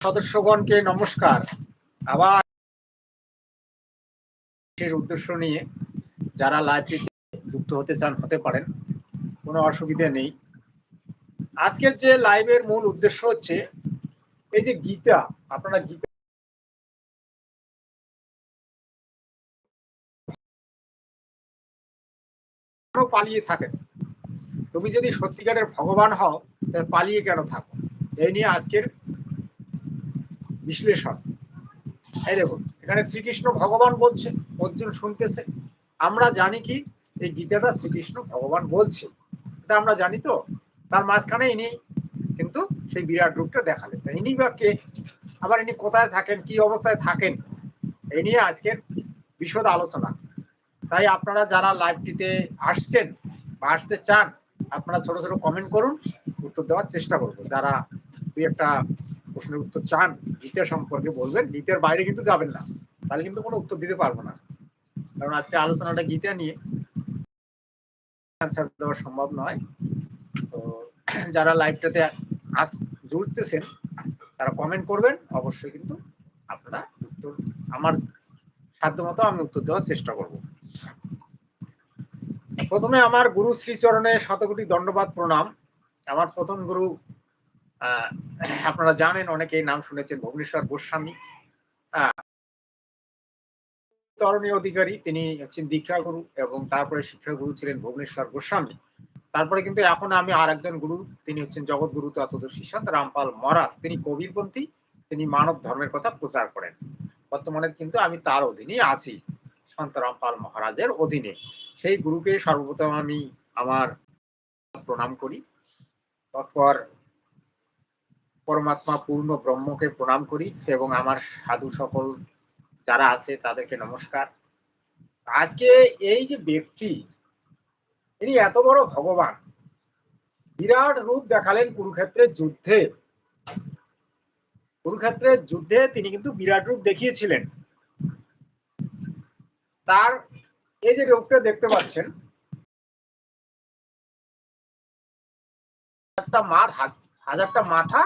সদস্যগণকে নমস্কার। আবার উদ্দেশ্য নিয়ে যারা লাইভটিতে যুক্ত হতে চান, হতে পারেন, কোনো অসুবিধা নেই। আজকের যে লাইভের মূল উদ্দেশ্য হচ্ছে, এই যে গীতা, আপনারা গীতা পালিয়ে থাকেন। তুমি যদি সত্যিকারের ভগবান হও, তাহলে পালিয়ে কেন থাকো? এই নিয়ে আজকের বিশ্লেষণ। এই দেখুন, এখানে শ্রীকৃষ্ণ ভগবান বলছে, অর্জুন শুনতেছে। আমরা জানি কি, এই গীতাটা শ্রীকৃষ্ণ ভগবান বলছে। এটা আমরা জানি তো, তার মাঝখানে ইনি কিন্তু সেই বিরাট রূপটা দেখালেন। তা ইনি বা কে? আবার ইনি কোথায় থাকেন, কি অবস্থায় থাকেন এই নিয়ে আজকের বিশদ আলোচনা। তাই আপনারা যারা লাইভটিতে আসছেন বা আসতে চান, আপনারা ছোট ছোট কমেন্ট করুন, উত্তর দেওয়ার চেষ্টা করব। যারা দুই একটা প্রশ্নের উত্তর চান গীতের সম্পর্কে বলবেন গীতের বাইরে কিন্তু যাবেন না। তাহলে কিন্তু কোনো উত্তর দিতে পারব না। কারণ আজকে আলোচনাটা গীতা নিয়ে অ্যান্সার দেওয়া সম্ভব নয়। তো যারা লাইভটাতে আস জুড়তেছেন, তারা কমেন্ট করবেন। অবশ্যই কিন্তু আপনারা উত্তর, আমার সাধ্যমতো আমি উত্তর দেওয়ার চেষ্টা করব। প্রথমে আমার গুরু শ্রীচরণে শতকোটি দণ্ডবাদ প্রণাম। আমার প্রথম গুরু আপনারা জানেন অনেকেই নাম শুনেছেন ভুবনেশ্বর গোস্বামী। আহ, তরণী অধিকারী তিনি হচ্ছেন দীক্ষা গুরু এবং তারপরে শিক্ষা গুরু ছিলেন ভুবনেশ্বর গোস্বামী। তারপরে কিন্তু এখন আমি আর একজন গুরু তিনি হচ্ছেন জগৎ গুরু তত্ত্বদর্শী সন্ত রামপাল মহারাজ তিনি কবিরপন্থী তিনি মানব ধর্মের কথা প্রচার করেন। বর্তমানে কিন্তু আমি তার অধীনে আছি সন্ত রামপাল মহারাজের অধীনে। সেই গুরুকে সর্বপ্রথম আমি আমার প্রণাম করি। তৎপর পরমাত্মা পূর্ণ ব্রহ্মকে প্রণাম করি এবং আমার সাধু সকল যারা আছে তাদেরকে নমস্কার। আজকে এই যে ব্যক্তি ইনি এত বড় ভগবান, বিরাট রূপ দেখালেন কুরুক্ষেত্রের যুদ্ধে। কুরুক্ষেত্রের যুদ্ধে তিনি কিন্তু বিরাট রূপ দেখিয়েছিলেন। তার এই যে রূপটা দেখতে পাচ্ছেন, একটা মার হাজারটা মাথা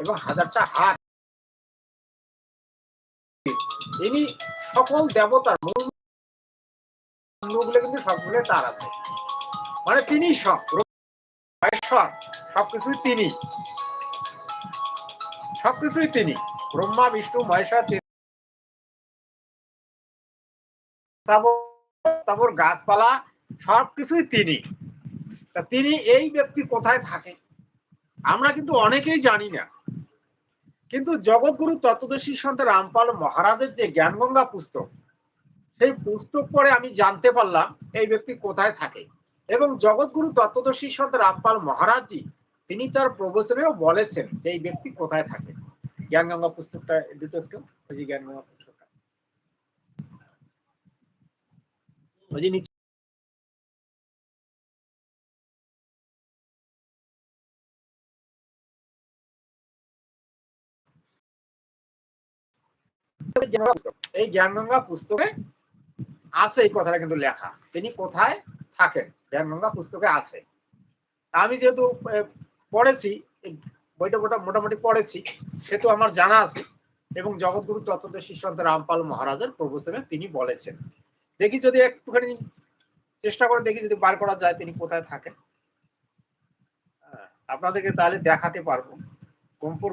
এবং হাজারটা হাত। ইনি সকল দেবতার মূল কিন্তু সবগুলো তার আছে। মানে তিনি সব। মহেশ্বর সবকিছুই তিনি। সবকিছুই তিনি। ব্রহ্মা, বিষ্ণু, মহেশ্বর তারপর গাছপালা, সবকিছুই তিনি। তা তিনি এই ব্যক্তি কোথায় থাকে আমরা কিন্তু অনেকেই জানি না। কিন্তু জগৎগুরু তত্ত্বদর্শী সন্ত রামপাল মহারাজের যে জ্ঞানগঙ্গা পুস্তক, সেই পুস্তক পড়ে আমি জানতে পারলাম এই ব্যক্তি কোথায় থাকে। এবং জগৎগুরু তত্ত্বদর্শী সন্ত রামপাল মহারাজজি, তিনি তার প্রবচনেও বলেছেন যে এই ব্যক্তি কোথায় থাকে। জ্ঞানগঙ্গা পুস্তকটা দিত একটু, ওই যে জ্ঞানগঙ্গা পুস্তকটা। ওই এই জ্ঞানগঙ্গা পুস্তকে আছে এই কথাটা কিন্তু লেখা। তিনি কোথায় থাকেন? জ্ঞানগঙ্গা পুস্তকে আছে। আমি যেহেতু পড়েছি বইটা মোটামুটি পড়েছি, সেহেতু আমার জানা আছে। এবং জগৎগুরু তত্ত্বদর্শী সন্ত রামপাল মহারাজের প্রবচনে তিনি বলেছেন। দেখি যদি একটুখানি চেষ্টা করে দেখি যদি বার করা যায় তিনি কোথায় থাকেন। আপনাদেরকে তাহলে দেখাতে পারব। কম্পুর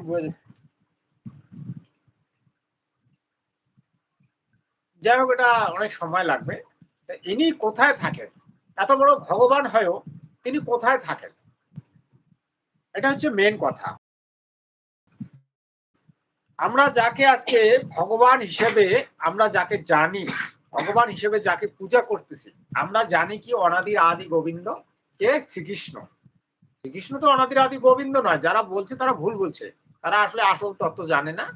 যাই হোক, এটা অনেক সময় লাগবে। ইনি কোথায় থাকেন? এত বড় ভগবান হয়েও তিনি কোথায় থাকেন? এটা হচ্ছে মেন কথা। আমরা যাকে আজকে ভগবান হিসেবে আমরা যাকে জানি, ভগবান হিসেবে যাকে পূজা করতেছি, আমরা জানি কি অনাদির আদি গোবিন্দ? কে? শ্রীকৃষ্ণ। শ্রীকৃষ্ণ তো অনাদির আদি গোবিন্দ নয়, যারা বলছে তারা ভুল বলছে। তারা আসলে আসল তত্ত্ব জানে না।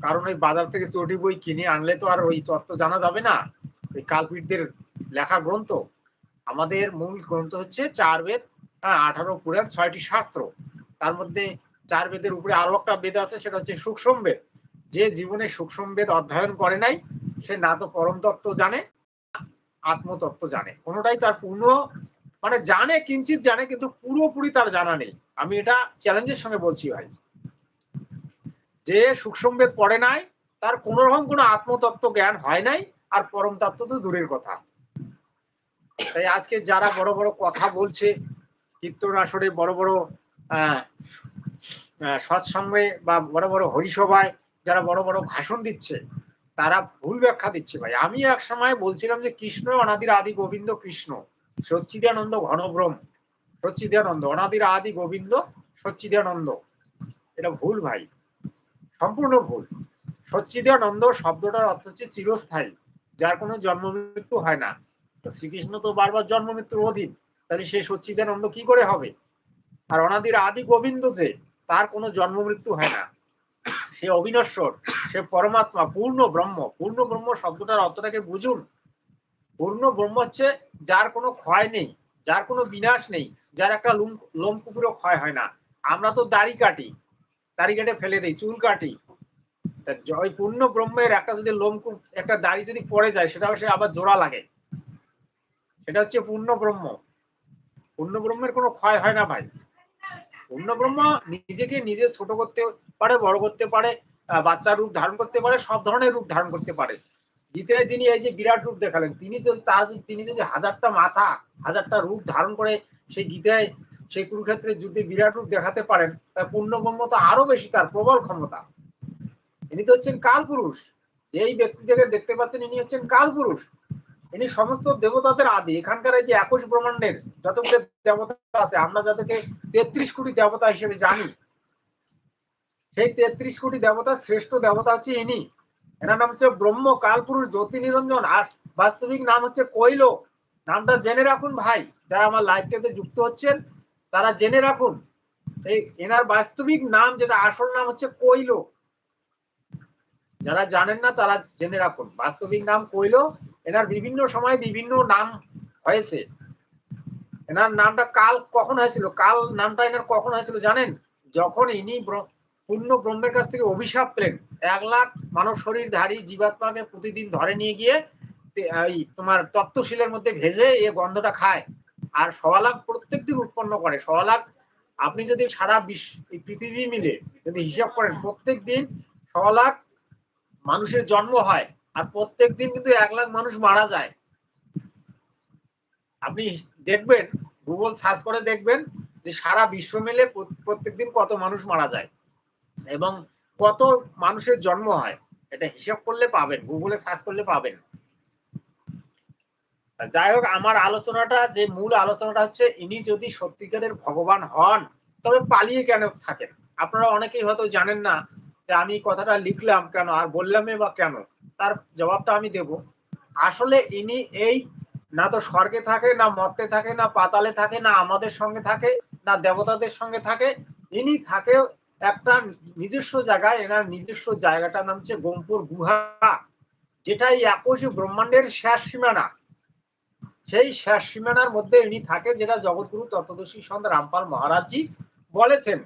কারণ ওই বাজার থেকে চটি বই কিনে আনলে তো আর ওই তত্ত্ব জানা যাবে না। ওই কালপিটদের লেখা গ্রন্থ। আমাদের মূল গ্রন্থ হচ্ছে চার বেদ হ্যাঁ আঠারো পুরাণ, ছয়টি শাস্ত্র। তার মধ্যে চার বেদের উপরে আরও একটা বেদ আছে, সেটা হচ্ছে সূক্ষ্ম বেদ। যে জীবনে সূক্ষ্ম বেদ অধ্যয়ন করে নাই, সে না তো পরম তত্ত্ব জানে আত্মতত্ত্ব জানে। কোনোটাই তার পূর্ণ মানে জানে, কিঞ্চিত জানে, কিন্তু পুরোপুরি তার জানা নেই। আমি এটা চ্যালেঞ্জের সঙ্গে বলছি ভাই। যে সুখসম্বেদ পড়ে নাই, তার কোন রকম কোনো আত্মতত্ত্ব জ্ঞান হয় নাই, আর পরম তত্ত্ব তো দূরের কথা। তাই আজকে যারা বড় বড় কথা বলছে কীর্তন আসরে বড় বড় সৎসঙ্গে বা বড় বড় হরিসভায় যারা বড় বড় ভাষণ দিচ্ছে, তারা ভুল ব্যাখ্যা দিচ্ছে ভাই। আমি এক সময় বলছিলাম যে কৃষ্ণ অনাদির আদি গোবিন্দ কৃষ্ণ, সচ্চিদানন্দ ঘনব্রহ্ম, সচ্চিদানন্দ, অনাদির আদি গোবিন্দ সচ্চিদানন্দ। এটা ভুল ভাই। সম্পূর্ণ ভুল। সচ্চিদানন্দ শব্দটার অর্থ হচ্ছে চিরস্থায়ী, যার কোনো জন্ম মৃত্যু হয় না। শ্রীকৃষ্ণ তো বারবার জন্ম মৃত্যুর অধীন, তাহলে সে সচ্চিদানন্দ কি করে হবে? আর অনাদির আদি গোবিন্দ যে, তার কোনো জন্ম মৃত্যু হয় না। সে অবিনশ্বর, সে পরমাত্মা, পূর্ণ ব্রহ্ম। পূর্ণ ব্রহ্ম শব্দটার অর্থটাকে বুঝুন। পূর্ণ ব্রহ্ম হচ্ছে যার কোনো ক্ষয় নেই, যার কোনো বিনাশ নেই, যার একটা লোম লোম কুকুরও ক্ষয় হয় না। আমরা তো দাড়ি কাটি দাড়ি কেটে ফেলে দিই, চুল কাটি। তা জ- ওই পূর্ণ ব্রহ্মের একটা যদি লোম কু- একটা দাড়ি যদি পড়ে যায়, সেটা সে আবার জোড়া লাগে। সেটা হচ্ছে পূর্ণ ব্রহ্ম। পূর্ণ ব্রহ্মের কোনো ক্ষয় হয় না ভাই। পূর্ণ ব্রহ্ম নিজেকে নিজে ছোট করতে পারে, বড় করতে পারে বাচ্চার রূপ ধারণ করতে পারে, সব ধরনের রূপ ধারণ করতে পারে। গীতায় যিনি এই যে বিরাট রূপ দেখালেন, তিনি যদি তার যদি- তিনি যদি হাজারটা মাথা, হাজারটা রূপ ধারণ করে সেই গীতায় সেই কুরুক্ষেত্রে যুদ্ধে বিরাট রূপ দেখাতে পারেন, তার পূর্ণ ব্রহ্ম তো আরও বেশি, তার প্রবল ক্ষমতা। ইনি তো হচ্ছেন কাল পুরুষ যেই ব্যক্তিটাকে দেখতে পাচ্ছেন, ইনি হচ্ছেন কাল পুরুষ ইনি সমস্ত দেবতাদের আদি। এখানকার যে একুশ ব্রহ্মাণ্ডের যতগুলো দেবতা আছে, আমরা যাদেরকে তেত্রিশ কোটি দেবতা হিসেবে জানি, সেই তেত্রিশ কোটি দেবতা শ্রেষ্ঠ দেবতা হচ্ছে ইনি। এনার নাম হচ্ছে ব্রহ্ম, কালপুরুষ জ্যোতি নিরঞ্জন আর বাস্তবিক নাম হচ্ছে কৈল। নামটা জেনে রাখুন ভাই, যারা আমার লাইভটাতে যুক্ত হচ্ছেন তারা জেনে রাখুন, এই এনার বাস্তবিক নাম যেটা, আসল নাম হচ্ছে কৈল। যারা জানেন না, তারা জেনে রাখুন, বাস্তবিক নাম কৈল। এনার বিভিন্ন সময় বিভিন্ন নাম হয়েছে। এনার নামটা কাল কখন হয়েছিল? কাল নামটা এনার কখন হয়েছিল জানেন? যখন ইনি পূর্ণ ব্রহ্মের কাছ থেকে অভিশাপ পেলেন। এক লাখ মানব শরীরধারী জীবাত্মাকে প্রতিদিন ধরে নিয়ে গিয়ে তোমার তত্ত্বশীলের মধ্যে ভেজে এ গন্ধটা খায়। আর সওয়া লাখ প্রত্যেকদিন উৎপন্ন করে। সওয়া লাখ আপনি যদি সারা বিশ্ব পৃথিবী মিলে যদি হিসাব করেন, প্রত্যেক দিন সওয়া লাখ মানুষের জন্ম হয় আর প্রত্যেক দিন কিন্তু এক লাখ মানুষ মারা যায়। আপনি দেখবেন গুগল সার্চ করে দেখবেন যে সারা বিশ্ব মিলে প্রত্যেক দিন কত মানুষ মারা যায় এবং কত মানুষের জন্ম হয়। এটা হিসাব করলে পাবেন গুগলে সার্চ করলে পাবেন। যাই হোক, আমার আলোচনাটা, যে মূল আলোচনাটা হচ্ছে, ইনি যদি সত্যিকারের ভগবান হন, তবে পালিয়ে কেন থাকেন? আপনারা অনেকেই হয়তো জানেন না যে আমি কথাটা লিখলাম কেন, আর বললামই বা কেন? তার জবাবটা আমি দেব। আসলে ইনি এই না তো স্বর্গে থাকে, না মর্তে থাকে, না পাতালে থাকে, না আমাদের সঙ্গে থাকে, না দেবতাদের সঙ্গে থাকে, ইনি থাকে একটা নিজস্ব জায়গায়, এনার নিজস্ব জায়গাটার নাম হচ্ছে গোমপুর গুহা যেটা এই একশি ব্রহ্মাণ্ডের শেষ সীমানা। সেই শেষ সীমানার মধ্যে ইনি থাকে যেটা জগৎগুরু তত্ত্বদর্শী সন্ত রামপাল মহারাজজি বলেছেন।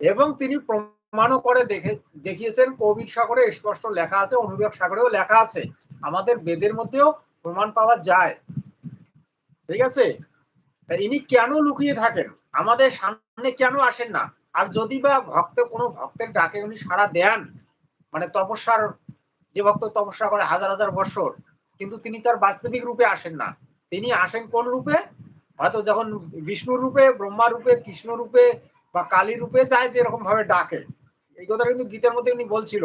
এবং তিনি প্রমাণও করে দেখে, দেখিয়েছেন, কবির সাগরে স্পষ্ট লেখা আছে অনুবেগ সাগরেও লেখা আছে। আমাদের বেদের মধ্যেও প্রমাণ পাওয়া যায়। ঠিক আছে? ইনি কেন লুকিয়ে থাকেন? আমাদের সামনে কেন আসেন না? আর যদি বা ভক্ত, কোনো ভক্তের ডাকে উনি সাড়া দেন মানে তপস্যার, যে ভক্ত তপস্যা করে হাজার হাজার বছর কিন্তু তিনি তার বাস্তবিক রূপে আসেন না। তিনি আসেন কোন রূপে? হয়তো যখন বিষ্ণু রূপে, ব্রহ্মা রূপে, কৃষ্ণ রূপে বা কালী রূপে যায় যেরকম ভাবে ডাকে। এই কথা কিন্তু গীতার মধ্যে উনি বলছিল,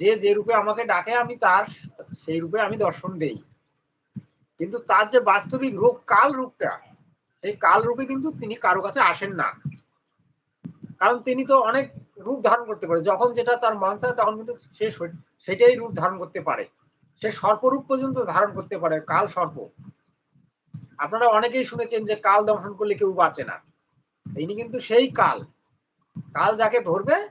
যে যে রূপে আমাকে ডাকে, আমি তার সেই রূপে আমি দর্শন দেই। কিন্তু তার যে বাস্তবিক রূপ, কাল রূপটা এই কাল রূপে কিন্তু তিনি কারও কাছে আসেন না। কারণ তিনি তো অনেক রূপ ধারণ করতে পারে। যখন যেটা তার মন চায়, তখন কিন্তু সে, সেটাই রূপ ধারণ করতে পারে। সে সর্পরূপ পর্যন্ত ধারণ করতে পারে, কাল সর্প। আপনারা অনেকেই শুনেছেন যে কাল দর্শন করলে কেউ বাঁচে না। ইনি কিন্তু সেই কাল। কাল যাকে ধরবে,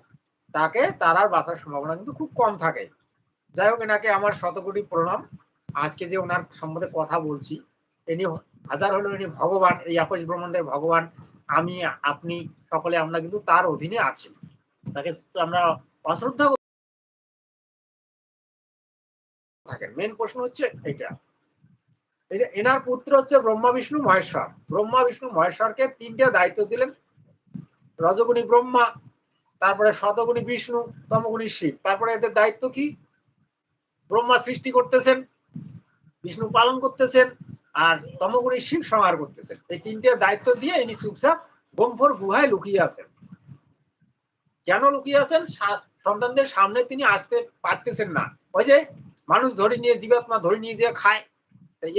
তাকে তার আর বাঁচার সম্ভাবনা কিন্তু খুব কম থাকে। যাই হোক, এনাকে আমার শতকোটি প্রণাম। আজকে যে ওনার সম্বন্ধে কথা বলছি, ইনি হাজার হলো ইনি ভগবান, এই আকাশ ব্রহ্মাণ্ডের ভগবান। আমি, আপনি, সকলে, আমরা কিন্তু তার অধীনে আছি। তাকে আমরা অশ্রদ্ধা থাকেন মেন প্রশ্ন হচ্ছে এটা এটা এনার পুত্র হচ্ছে ব্রহ্মা, বিষ্ণু, মহেশ্বর। ব্রহ্মা, বিষ্ণু, মহেশ্বরকে তিনটে দায়িত্ব দিলেন। রজগুণী ব্রহ্মা, তারপরে শতগুণী বিষ্ণু, তমগুণী শিব। তারপরে এদের দায়িত্ব কি? ব্রহ্মা সৃষ্টি করতেছেন, বিষ্ণু পালন করতেছেন, আর তমগুণী শিব সংহার করতেছেন। এই তিনটে দায়িত্ব দিয়ে ইনি চুপচাপ গম্ভর গুহায় লুকিয়ে আছেন। কেন লুকিয়ে আছেন? সন্তানদের সামনে তিনি আসতে পারতেছেন না। ওই যে মানুষ ধরে নিয়ে, জীবাত্মা ধরে নিয়ে যে খায়।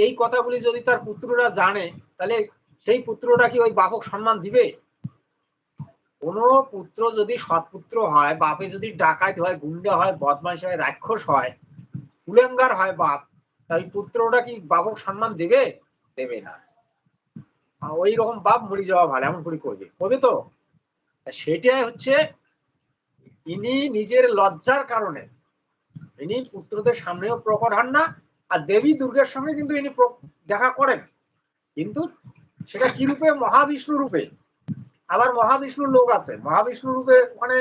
এই কথাগুলি যদি তার পুত্ররা জানে, তাহলে সেই পুত্ররা কি ওই বাপক সম্মান দিবে? কোন পুত্র যদি সৎপুত্র হয়, বাপে যদি ডাকাত হয়, গুন্ডা হয়, বদমাশ হয়, রাক্ষস হয়, কুলেঙ্গার হয় বাপ তাই পুত্রটা কি বাপক সম্মান দেবে? দেবে না। ওই রকম বাপ মরে যাওয়া ভালো, এমন করে করবে। করবে তো সেটাই হচ্ছে ইনি নিজের লজ্জার কারণে ইনি পুত্রদের সামনেও প্রকট হন না, আর দেবী দুর্গার সঙ্গে কিন্তু ইনি দেখা করেন। কিন্তু সেটা কি রূপে? মহাবিষ্ণু রূপে। আবার মহাবিষ্ণুর লোক আছে। মহাবিষ্ণু রূপে ওখানে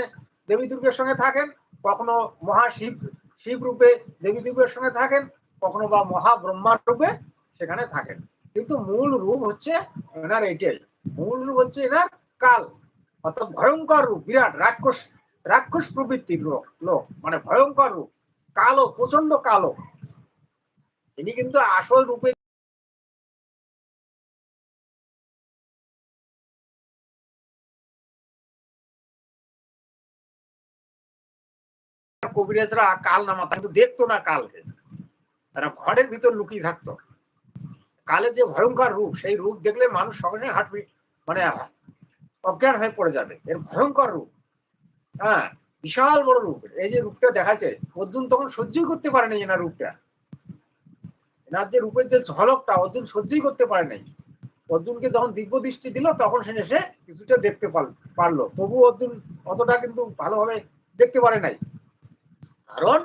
দেবী দুর্গের সঙ্গে থাকেন, কখনো মহাশিব, শিব রূপে দেবী দুর্গের সঙ্গে থাকেন, কখনো বা মহাব্রহ্মার রূপে সেখানে থাকেন। কিন্তু মূল রূপ হচ্ছে এনার এইটাই মূল রূপ হচ্ছে এনার কাল। অর্থাৎ ভয়ঙ্কর রূপ, বিরাট, রাক্ষস রাক্ষস প্রবৃত্তির লোক। মানে ভয়ঙ্কর রূপ। কালো প্রচণ্ড কালো। ইনি কিন্তু আসল রূপে কবিরাজরা কাল নামা কিন্তু দেখতো না কালকে। তারা ঘরের ভিতর লুকিয়ে থাকতো। কালের যে ভয়ঙ্কর রূপ, সেই রূপ দেখলে মানুষ সঙ্গে সঙ্গে মানে অজ্ঞান হয়ে পড়ে যাবে। এর ভয়ঙ্কর রূপ। হ্যাঁ বিশাল বড় রূপ। এই যে রূপটা দেখাচ্ছে, অর্জুন তখন সহ্যই করতে পারে নাই এনার রূপটা। এনার যে রূপের যে ঝলকটা, অর্জুন সহ্যই করতে পারে নাই। অর্জুনকে যখন দিব্য দৃষ্টি দিল, তখন সে এসে কিছুটা দেখতে পারল। তবু অর্জুন অতটা কিন্তু ভালোভাবে দেখতে পারে নাই। কারণ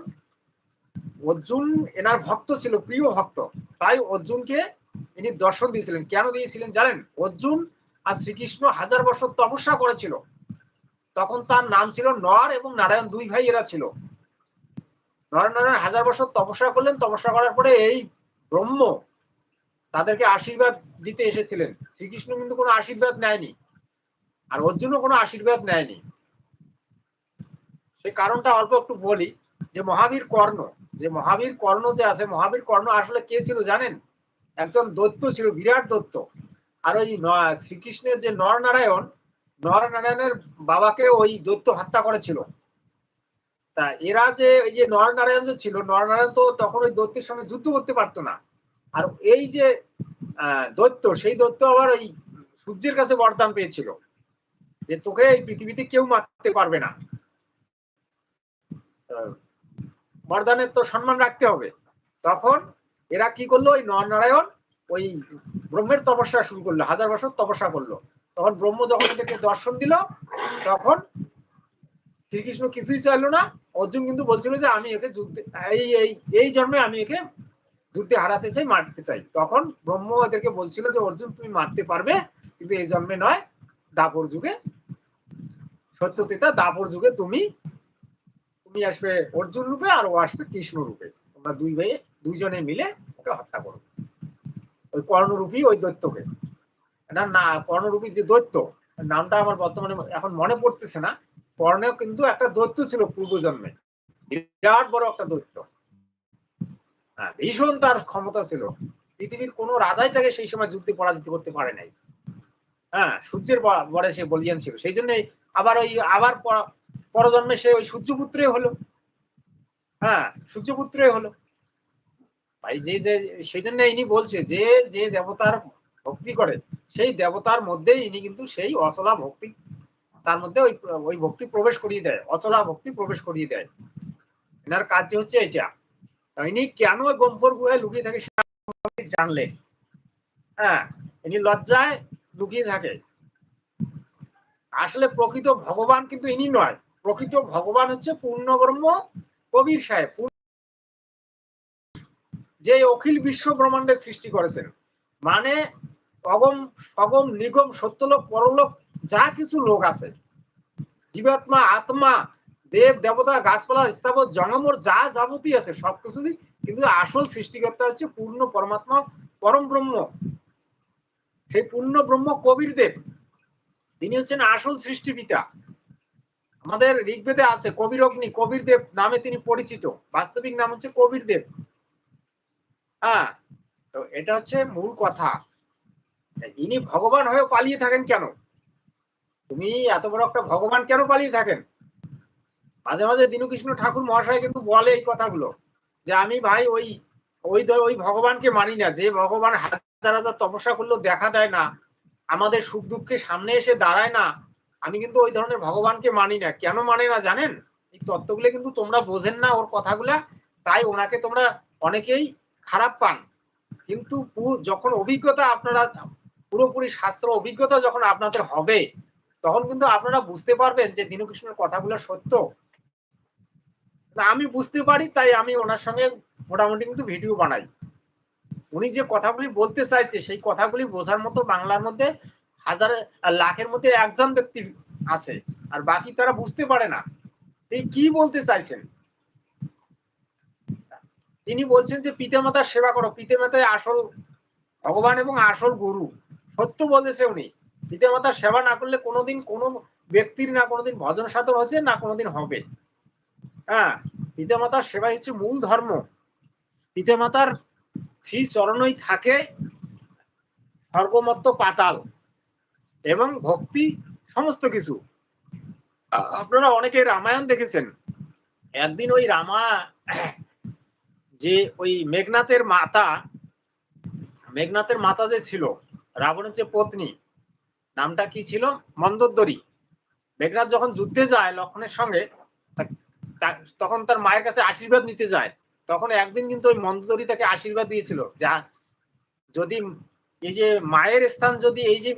অর্জুন এনার ভক্ত ছিল, প্রিয় ভক্ত। তাই অর্জুনকে ইনি দর্শন দিয়েছিলেন। কেন দিয়েছিলেন জানেন? অর্জুন আর শ্রীকৃষ্ণ হাজার বছর তপস্যা করেছিল। তখন তার নাম ছিল নর এবং নারায়ণ দুই ভাই এরা ছিল। নর নারায়ণ হাজার বছর তপস্যা করলেন, তপস্যা করার পরে এই ব্রহ্ম তাদেরকে আশীর্বাদ দিতে এসেছিলেন। শ্রীকৃষ্ণ কিন্তু কোনো আশীর্বাদ নেয়নি, আর অর্জুনও কোনো আশীর্বাদ নেয়নি। সেই কারণটা অল্প একটু বলি, যে মহাবীর কর্ণ, যে মহাবীর কর্ণ যে আছে, মহাবীর কর্ণ আসলে কে ছিল জানেন? একজন দৈত্য ছিল, বিরাট দৈত্য। আর ওই শ্রীকৃষ্ণের যে নরনারায়ণ নরনারায়ণের বাবাকে ওই দৈত্য হত্যা করেছিল। তা এরা যে এই যে নরনারায়ণ যে ছিল, নরনারায়ণ তো তখন ওই দৈত্যের সঙ্গে যুদ্ধ করতে পারতো না। আর এই যে দৈত্য, সেই দৈত্য আবার ওই সূর্যের কাছে বরদান পেয়েছিল যে তোকে এই পৃথিবীতে কেউ মারতে পারবে না। বরদানের তো সম্মান রাখতে হবে। তখন এরা কি করল? ওই নরনারায়ণ ওই ব্রহ্মের তপস্যা শুরু করল, হাজার বছর তপস্যা করল। তখন ব্রহ্ম যখন এদেরকে দর্শন দিল, তখন শ্রীকৃষ্ণ কিছুই চাইলো না। অর্জুন কিন্তু বলছিল যে, আমি একে যুদ্ধে, এই এই এই জন্মে আমি একে যুদ্ধে হারাতে চাই, মারতে চাই। তখন ব্রহ্ম এদেরকে বলছিল যে, অর্জুন, তুমি মারতে পারবে, কিন্তু এই জন্মে নয়, দাপর যুগে। সত্যতেতা দাপর যুগে তুমি তুমি আসবে অর্জুন রূপে আর ও আসবে কৃষ্ণ রূপে। তোমরা দুই ভাই দুইজনে মিলে ওকে হত্যা করো। ওই কর্ণরূপী ওই দৈত্যকে। না না কর্ণরূপী যে দৈত্য, নামটা আমার বর্তমানে এখন মনে পড়তেছে না। কর্ণেও কিন্তু একটা দৈত্য ছিল পূর্বজন্মে। বিরাট বড় একটা দৈত্য। হ্যাঁ ভীষণ তার ক্ষমতা ছিল। পৃথিবীর কোনো রাজাই তাকে সেই সময় যুদ্ধে পরাজিত করতে পারে নাই। হ্যাঁ সূর্যের বরে সে বলিয়ান ছিল। সেই জন্যই আবার ওই, আবার পরজন্মে সে ওই সূর্যপুত্রে হলো। হ্যাঁ সূর্যপুত্রে হলো। ভাই, যে যে, সেই জন্য ইনি বলছে যে যে দেবতার ভক্তি করে সেই দেবতার মধ্যেই ইনি কিন্তু সেই অচলা ভক্তি, তার মধ্যে ওই ওই ভক্তি প্রবেশ করিয়ে দেয়, অচলা ভক্তি প্রবেশ করিয়ে দেয়। এনার কাজ হচ্ছে এটা ইনি কেন ওই গম্পর গুহায় লুকিয়ে থাকে জানলেন হ্যাঁ ইনি লজ্জায় লুকিয়ে থাকে। আসলে প্রকৃত ভগবান কিন্তু ইনি নয়। প্রকৃত ভগবান হচ্ছে পূর্ণব্রহ্ম কবির সাহেব। যে অখিল বিশ্ব ব্রহ্মাণ্ডের সৃষ্টি করেছেন। মানে অগম অগম নিগম, সত্যলোক, পরলোক, যা কিছু লোক আছে। জীবাত্মা, আত্মা, দেব, দেবতা, গাছপালা স্থাপত জঙ্গমর যা যাবতীয় আছে সবকিছুই কিন্তু আসল সৃষ্টিকর্তা হচ্ছে পূর্ণ পরমাত্মা, পরম ব্রহ্ম। সেই পূর্ণ ব্রহ্ম কবির দেব তিনি হচ্ছেন আসল সৃষ্টি পিতা আমাদের ঋগ্বেদে আছে কবির অগ্নি কবির দেব নামে তিনি পরিচিত। বাস্তবিক নাম হচ্ছে কবির দেব হ্যাঁ তো এটা হচ্ছে মূল কথা। ইনি ভগবান হয়েও পালিয়ে থাকেন কেন? তুমি এত বড় একটা ভগবান কেন পালিয়ে থাকেন? মাঝে মাঝে দীনকৃষ্ণ ঠাকুর মহাশয় কিন্তু বলে এই কথাগুলো, যে আমি ভাই ওই ওই ওই ভগবানকে মানি না, যে ভগবান হাজার হাজার তপস্যা করলেও দেখা দেয় না, আমাদের সুখ দুঃখে সামনে এসে দাঁড়ায় না, আমি কিন্তু ওই ধরনের ভগবানকে মানি না। কেন মানে না জানেন? এই তত্ত্বগুলো কিন্তু তোমরা বোঝেন না ওর কথাগুলা, তাই ওনাকে তোমরা অনেকেই খারাপ পান। কিন্তু যখন অভিজ্ঞতা আপনারা পুরোপুরি শাস্ত্র অভিজ্ঞতা যখন আপনাদের হবে, তখন কিন্তু আপনারা বুঝতে পারবেন যে দীনকৃষ্ণের কথাগুলো সত্য। আমি বুঝতে পারি, তাই আমি ওনার সঙ্গে মোটামুটি কিন্তু ভিডিও বানাই। উনি যে কথাগুলি বলতে চাইছে, সেই কথাগুলি বোঝার মতো বাংলার মধ্যে হাজার লাখের মধ্যে একজন ব্যক্তি আছে, আর বাকি তারা বুঝতে পারে না। তিনি কি বলতে চাইছেন? তিনি বলছেন যে, পিতামাতার সেবা করো। পিতামাতায় আসল ভগবান এবং আসল গুরু। সত্য বলেছে উনি পিতামাতার সেবা না করলে কোনোদিন কোনো ব্যক্তির না কোনোদিন ভজন সাধন হচ্ছে না কোনোদিন হবে। হ্যাঁ পিতামাতার সেবাই হচ্ছে মূল ধর্ম। পিতামাতার শ্রী চরণই থাকে স্বর্গমত্ত পাতাল এবং ভক্তি সমস্ত কিছু। আপনারা অনেকে রামায়ণ দেখেছেন। একদিন ওই রামা যে ওই মেঘনাথের মাতা মেঘনাথের মাতা যে ছিল রাবণের যে পত্নী। নামটা কি ছিল? মন্দোদরী মেঘনাথ যখন যুদ্ধে যায় লক্ষণের সঙ্গে তখন তার মায়ের কাছে আশীর্বাদ নিতে যায়। তখন একদিন কিন্তু ওই মন্দোদরী তাকে আশীর্বাদ দিয়েছিল যা যদি এই যে মায়ের স্থান যদি এই যে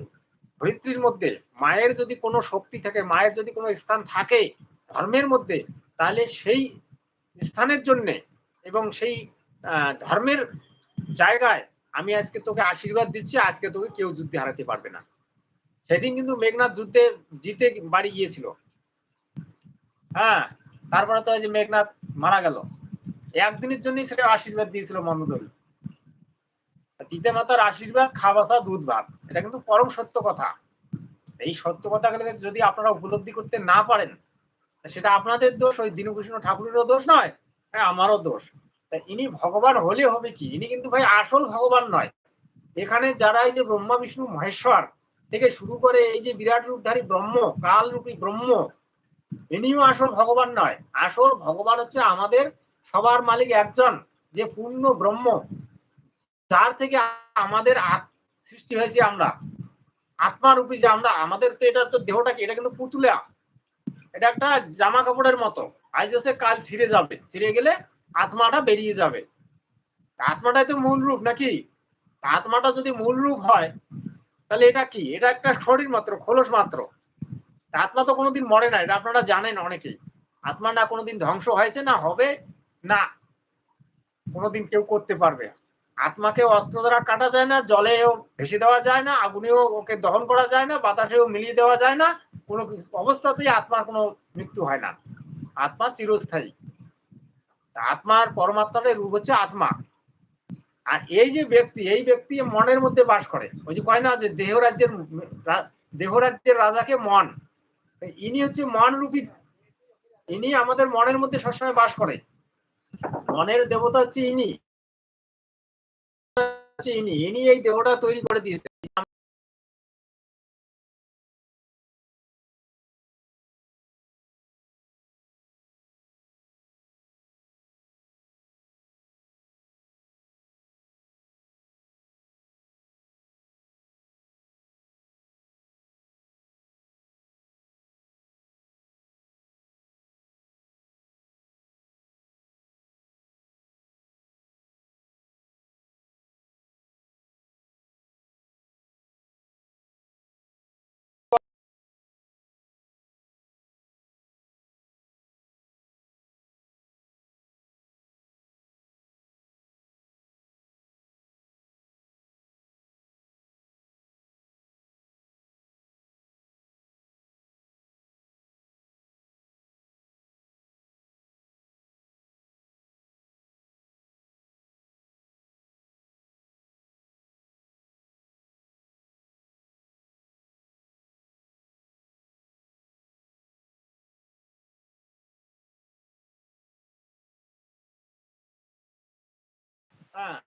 ধরিত্রীর মধ্যে, মায়ের যদি কোনো শক্তি থাকে, মায়ের যদি কোনো স্থান থাকে ধর্মের মধ্যে, তাহলে সেই স্থানের জন্যে এবং সেই ধর্মের জায়গায় আমি আজকে তোকে আশীর্বাদ দিচ্ছি, আজকে তোকে কেউ যুদ্ধে হারাতে পারবে না। সেদিন কিন্তু মেঘনাথ যুদ্ধে জিতে বাড়ি গিয়েছিল। হ্যাঁ তারপরে তো যে মেঘনাথ মারা গেল। একদিনের জন্যই সেটা আশীর্বাদ দিয়েছিল মন্দোদরী। পিতা মাতার আশীর্বাদ, খাবাসা দুধ ভাত এটা কিন্তু পরম সত্য কথা। এই সত্য কথাগুলোকে যদি আপনারা উপলব্ধি করতে না পারেন, সেটা আপনাদের দোষ, ওই দীনকৃষ্ণ ঠাকুরেরও দোষ নয় হ্যাঁ আমারও দোষ। ইনি ভগবান হলে হবে কি? ইনি কিন্তু ভাই আসল ভগবান নয়। এখানে যারা এই যে ব্রহ্মা, বিষ্ণু, মহেশ্বর থেকে শুরু করে এই যে বিরাট রূপধারী ব্রহ্ম, কাল রূপী ব্রহ্ম, ইনিও আসল ভগবান নয়। আসল ভগবান হচ্ছে আমাদের সবার মালিক একজন, যে পূর্ণ ব্রহ্ম। যার থেকে আমাদের সৃষ্টি হয়েছে আমরা। আত্মা রূপী যে আমরা, আমাদের তো এটা তো দেহটা কি? এটা কিন্তু পুতুলা। এটা একটা জামা কাপড়ের মতো। আজ এসে কাল ছিঁড়ে যাবে। ছিঁড়ে গেলে আত্মাটা বেরিয়ে যাবে। আত্মাটাই তো মূল রূপ নাকি? আত্মাটা যদি মূল রূপ হয়, তাহলে এটা কি? এটা একটা শরীর মাত্র, খোলস মাত্র। আত্মা তো কোনোদিন মরে না, এটা আপনারা জানেন অনেকেই। আত্মা না কোনোদিন ধ্বংস হয়েছে না, হবে না, কোনোদিন কেউ করতে পারবে। আত্মাকে অস্ত্র দ্বারা কাটা যায় না, জলেও ভেসে দেওয়া যায় না, আগুনেও ওকে দহন করা যায় না, বাতাসেও মিলিয়ে দেওয়া যায় না, কোনো অবস্থাতেই আত্মার কোনো মৃত্যু হয় না। আত্মা চিরস্থায়ী। আত্মার পরমাত্মার রূপ হচ্ছে আত্মা। আর এই যে ব্যক্তি, এই ব্যক্তি মনের মধ্যে বাস করে। ওই যে কয় না, যে দেহরাজ্যের দেহরাজ্যের রাজাকে মন। ইনি হচ্ছে মন রূপী। ইনি আমাদের মনের মধ্যে সবসময় বাস করে। মনের দেবতা হচ্ছে ইনি। ইনি। ইনি এই দেহটা তৈরি করে দিয়েছে। হ্যাঁ